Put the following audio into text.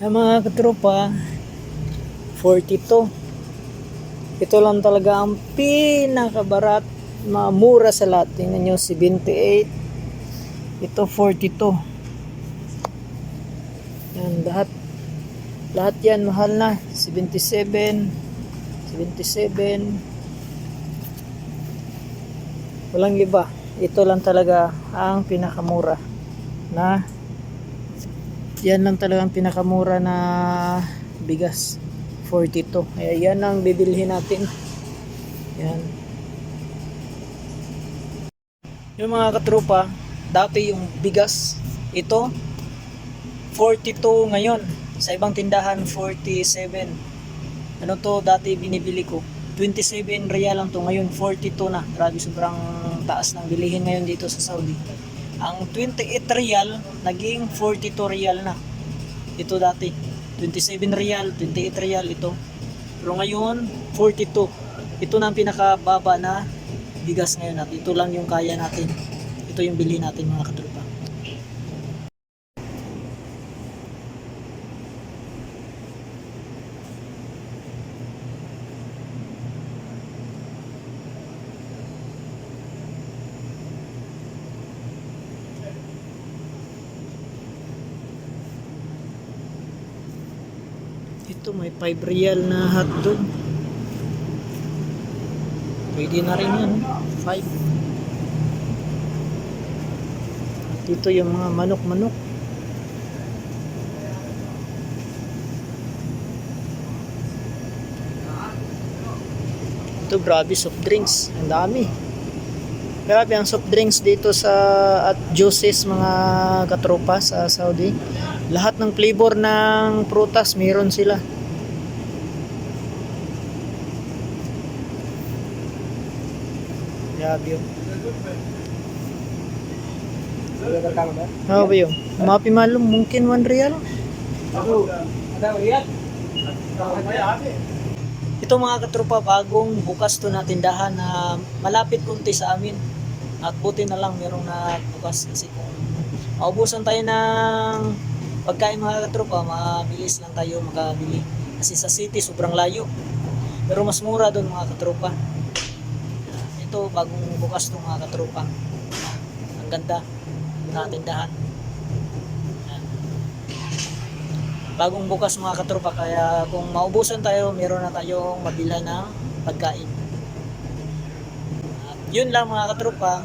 Ang mga katropa, 42. Ito lang talaga ang pinakabarat, mamura sa lahat. Tingnan nyo, 78. Ito, 42. Yan, lahat. Lahat yan, mahal na. 77. 77. Walang iba. Ito lang talaga ang pinakamura na yan lang talaga ang pinakamura na bigas. 42 kaya yan ang bibilhin natin. Yan. Yung mga katropa dati yung bigas ito 42 ngayon. Sa ibang tindahan 47 ano to dati binibili ko? 27 real lang to. Ngayon 42 na. Grabe sobrang taas ng bilihin ngayon dito sa Saudi ang 28 real naging 42 real na. Ito dati 27 real 28 real ito. Pero ngayon 42 ito na ang pinakababa na bigas ngayon at ito lang yung kaya natin. Ito yung bilhin natin mga katropa Ito may 5 real na hotdog. Pwede na rin yan. 5. Dito yung mga manok-manok. Ito grabe soft drinks. Ang dami. Grabe ang soft drinks dito sa at juices mga katropa sa Saudi. Lahat ng flavor ng prutas meron sila. Grabe yun. Ano ba yun? Mapi malum, mungkin 1 real. Ito mga katropa, bagong bukas to na tindahan na malapit kunti sa amin. At buti na lang merong na bukas kasi kung maubusan tayo ng pagkain mga katropa, mabilis lang tayo makabili. Kasi sa city sobrang layo. Pero mas mura doon mga katropa. Ito bagong bukas to mga katropa. Ang ganda na tindahan. Bagong bukas mga katropa kaya kung maubusan tayo, meron na tayong mabila ng pagkain. Yun lang mga katropa.